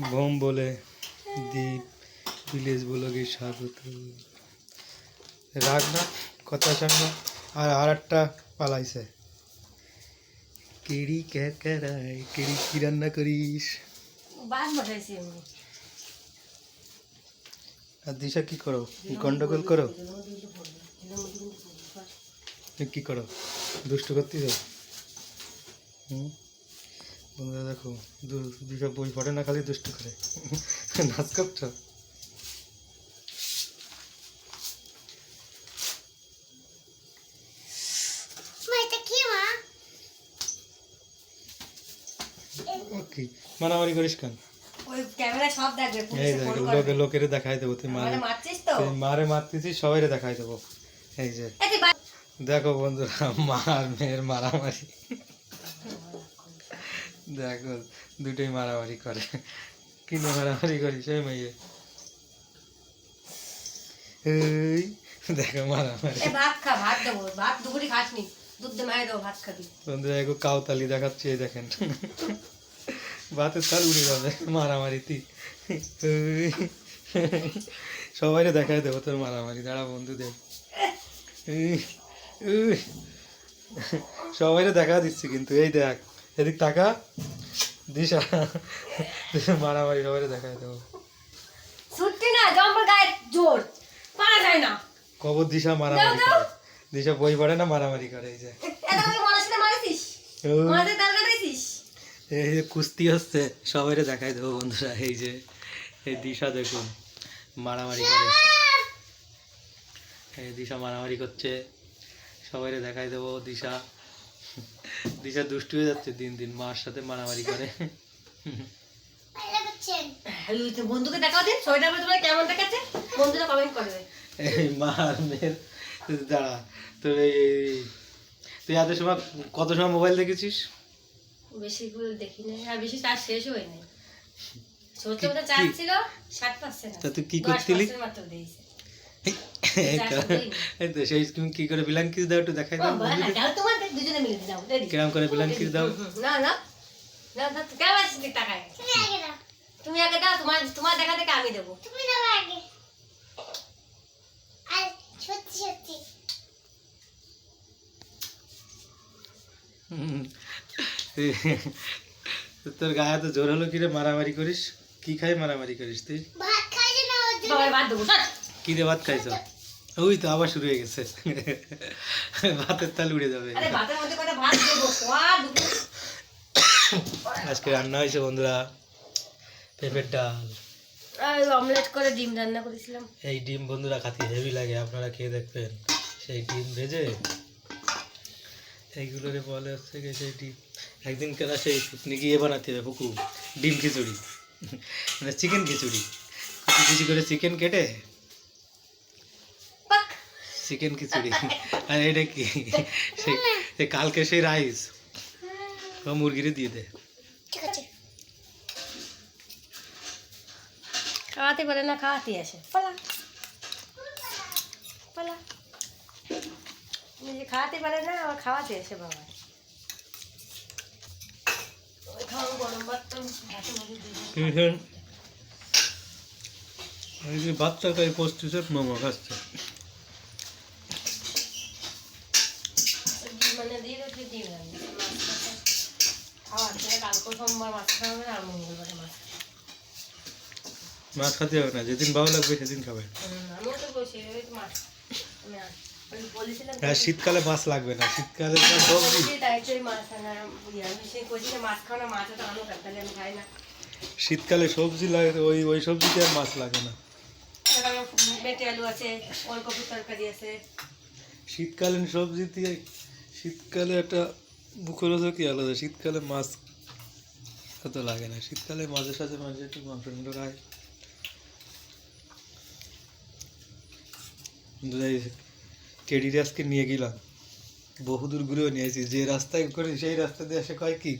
Vom বলে দ্বীপ village ব্লগে স্বাগত। রাগ না কথার সঙ্গে আর আর একটা পালাইছে। কেড়ি ক্যারাই কেড়ি কি রান্না করিস? আর দিশা কি করো? গন্ডগোল করো? কি করো? দুষ্টু করতেছ হুম? বন্ধুরা দেখো, দু- দুটো বই পড়ে না খালি দুষ্টু করে নাচ করছ কি মারামারি করিস কেন লোকে করবে দেখাই দেবো তুই মারে মারে মারতেছি সবাইরে দেখাই দেবো এই যে দেখো বন্ধুরা মার মেয়ের মারামারি দেখো দুটোই মারামারি করে। কিনে মারামারি করিস এই মেয়ে। এই দেখো মারামারি। ভাত খা ভাত দেবো ভাত দুপুরি খাসনি। দুধ দিয়ে মায়ে দেবো ভাত খাবি। বন্ধুরা এগো কাউতালি দেখাচ্ছি এই দেখেন। ভাতের তাল উড়ে যাবে মারামারিতে। এই। সবাইরে দেখাই দেবো তোর মারামারি। দাঁড়া বন্ধুদের। সবাইরে দেখা দিচ্ছি কিন্তু এই দেখ। এদিক টাকা দিশা মারামারি সবাইরে দেখাই দেবো। ছুটতি না গায়ে জোর পারা যায় না। কবর দিশা মারামারি। করে। দিশা বই পড়ে না মারামারি করে এই যে। এই যে কুস্তি হচ্ছে সবাইরে দেখাই দেবো বন্ধুরা এই যে এই দিশা দেখুন মারামারি করে। এই দিশা মারামারি করছে সবাইরে দেখাই দেবো দিশা। দিশা দুষ্টু হয়ে যাচ্ছে দিন দিন মার সাথে মারামারি করে। বন্ধুকে দেখাও দিন তোমার কেমন দেখাচ্ছে? বন্ধুরা কমেন্ট করবে এই মার মেয়ের দাঁড়া তোর এই তুই এত সময় কত সময় মোবাইল দেখেছিস? বেশি দেখি না আর বেশি চার্জ শেষ হয় নাই ছোট চার্জ? ছিল ষাট পার্সেন্ট তা তুই কি করছিলি? মাত্র দিয়েছে। তো সেই তুমি কি করে বিলান কিস দাও একটু দেখাই দাও দাও দুজনে মিলে দাও কিরম করে বিলান কিস দাও? না না না না তুই কেমন আছিস টাকায় তুমি আগে দাও। তোমার তোমার দেখা দেখে আমি দেবো। হুম। তোর গায়ে তো জোর হলো কিরে? মারামারি করিস? কি খাই মারামারি করিস তুই? বাবার বাদ দেবো সর। কি রে ভাত খাইছ? ওই তো আবার শুরু হয়ে গেছে। ভাতের তাল উড়ে যাবে। আজকে রান্না হয়েছে বন্ধুরা পেঁপের ডাল। অমলেট করে ডিম রান্না করেছিলাম। এই ডিম বন্ধুরা খাতে হেভি লাগে আপনারা খেয়ে দেখবেন। সেই ডিম ভেজে এইগুলোরে বলে হচ্ছে গিয়ে সেই ডিম। একদিন কেনা সেই পিকনিক গিয়ে বানাতে হবে পুকু ডিম খিচুড়ি। মানে চিকেন খিচুড়ি। কুচি কুচি করে চিকেন কেটে চিকেন খিচুড়ি আর এটা কি সেই সেই কালকে সেই রাইস ও মুরগিরে দিয়ে দে ঠিক আছে খাওয়াতে পারে না খাওয়াতে আসে পালা পালা নিজে খাওয়াতে পারে না আবার খাওয়াতে আসে বাবা ওই খাওয়া গরম ভাত তো ভাতের মধ্যে দিয়ে দিই। এখন এই যে বাচ্চা তাই পস্তুছে মোমো খাচ্ছে ডিম মানে দিয়ে দিতে। খাওয়াতে কালকে সোমবার মাছ আর মঙ্গলবারে মাছ। মাছ খেতে হবে না যেদিন ভালো লাগবে সেদিন খাবে। আমিও তো মাছ আর শীতকালে মাছ লাগবে না শীতকালে শীতকালে সবজি লাগে ওই ওই সবজিতে আর মাছ লাগে না। বেটে আলু আছে ওলকপির তরকারি আছে। শীতকালীন সবজি দিয়ে শীতকালে একটা মুখরোচও কি আলাদা? শীতকালে মাছ এত লাগে না। শীতকালে মাঝে সাথে মাঝে একটু মাংস টাংস খায় কিন্তু এই কেডিরে আজকে নিয়ে গেলাম। বহুদূর ঘুরেও নিয়ে আসি। যে রাস্তায় করে সেই রাস্তা দিয়ে এসে কয় কি?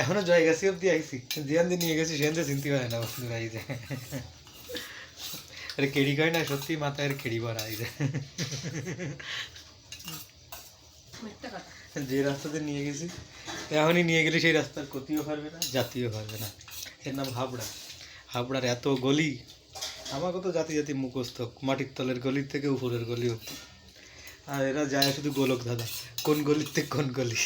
এখনও জয় গেছি অব্দি আইসি যেখান দিয়ে নিয়ে গেছি, সেখান দিয়ে চিনতে পারে না বন্ধুরা, এই যে। আরে, কেড়ি কয় না সত্যি মাথায় আর কেড়ি ভরা, এই যে। যে রাস্তাতে নিয়ে গেছি এখনই নিয়ে গেলে সেই রাস্তার ক্ষতিও পারবে না, জাতিও পারবে না। এর নাম হাবড়া। হাবড়ার এত গলি, আমাকে তো জাতি জাতি মুখস্থ, মাটির তলের গলির থেকে উপরের গলি অব্দি আর এরা যায় শুধু গোলক দাদা কোন গলির থেকে কোন গলি।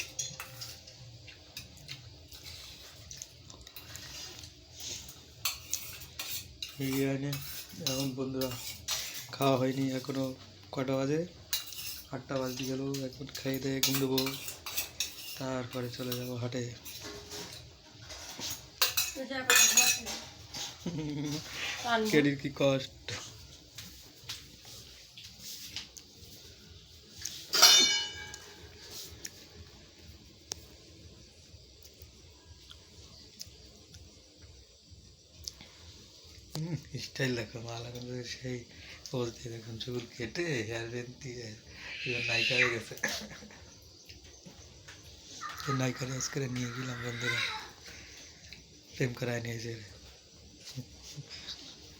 এই এখন বন্ধুরা, খাওয়া হয়নি, এখনও কটা বাজে? আটটা বাজতে গেল একবার খেয়ে দিয়ে ঘুম দেবো তারপরে চলে যাব হাটে। কেডির কি কষ্ট? স্টাইল দেখো মালা কিন্তু সেই পোজ দিয়ে দেখুন চুল কেটে হেয়ার বেন দিয়ে নায়িকা হয়ে গেছে। নায়িকা রেস করে নিয়ে গেলাম বন্ধুরা। প্রেম করায় নিয়েছে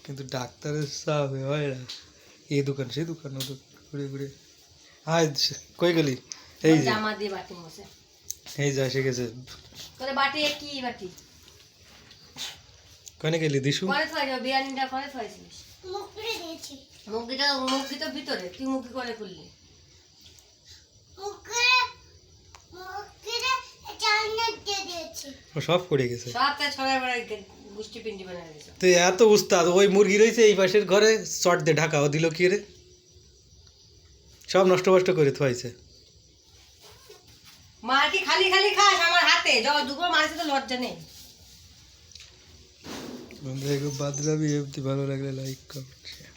কিন্তু ডাক্তারের সাপ হয় না। এই দোকান সেই দোকান ও দোকান ঘুরে ঘুরে। আয় কই গেলি? এই যে। এই যা এসে গেছে। বাটি কি বাটি? কনে গেলি দিশু? করে থয়েছিল বিরিয়ানিটা করে থয়েছিলিস মুরগিটা মুরগি তো ভিতরে। তুই মুরগি করে খুললি? ও সব পড়ে গেছে। সবটা ছড়াই বেড়াই গুষ্টি পিন্ডি বানিয়ে দিয়েছে। তো এত উস্তাদ ওই মুরগি রয়েছে এই পাশের ঘরে চট দিয়ে ঢাকা ও দিল কি রে? সব নষ্ট ফষ্ট করে থুয়াইছে। মার কি খালি খালি খাস আমার হাতে? যখন দুপুর মারছে তো লজ্জা নেই। বন্ধুরা বাদরাবি এমনি ভালো লাগলে লাইক কমেন্ট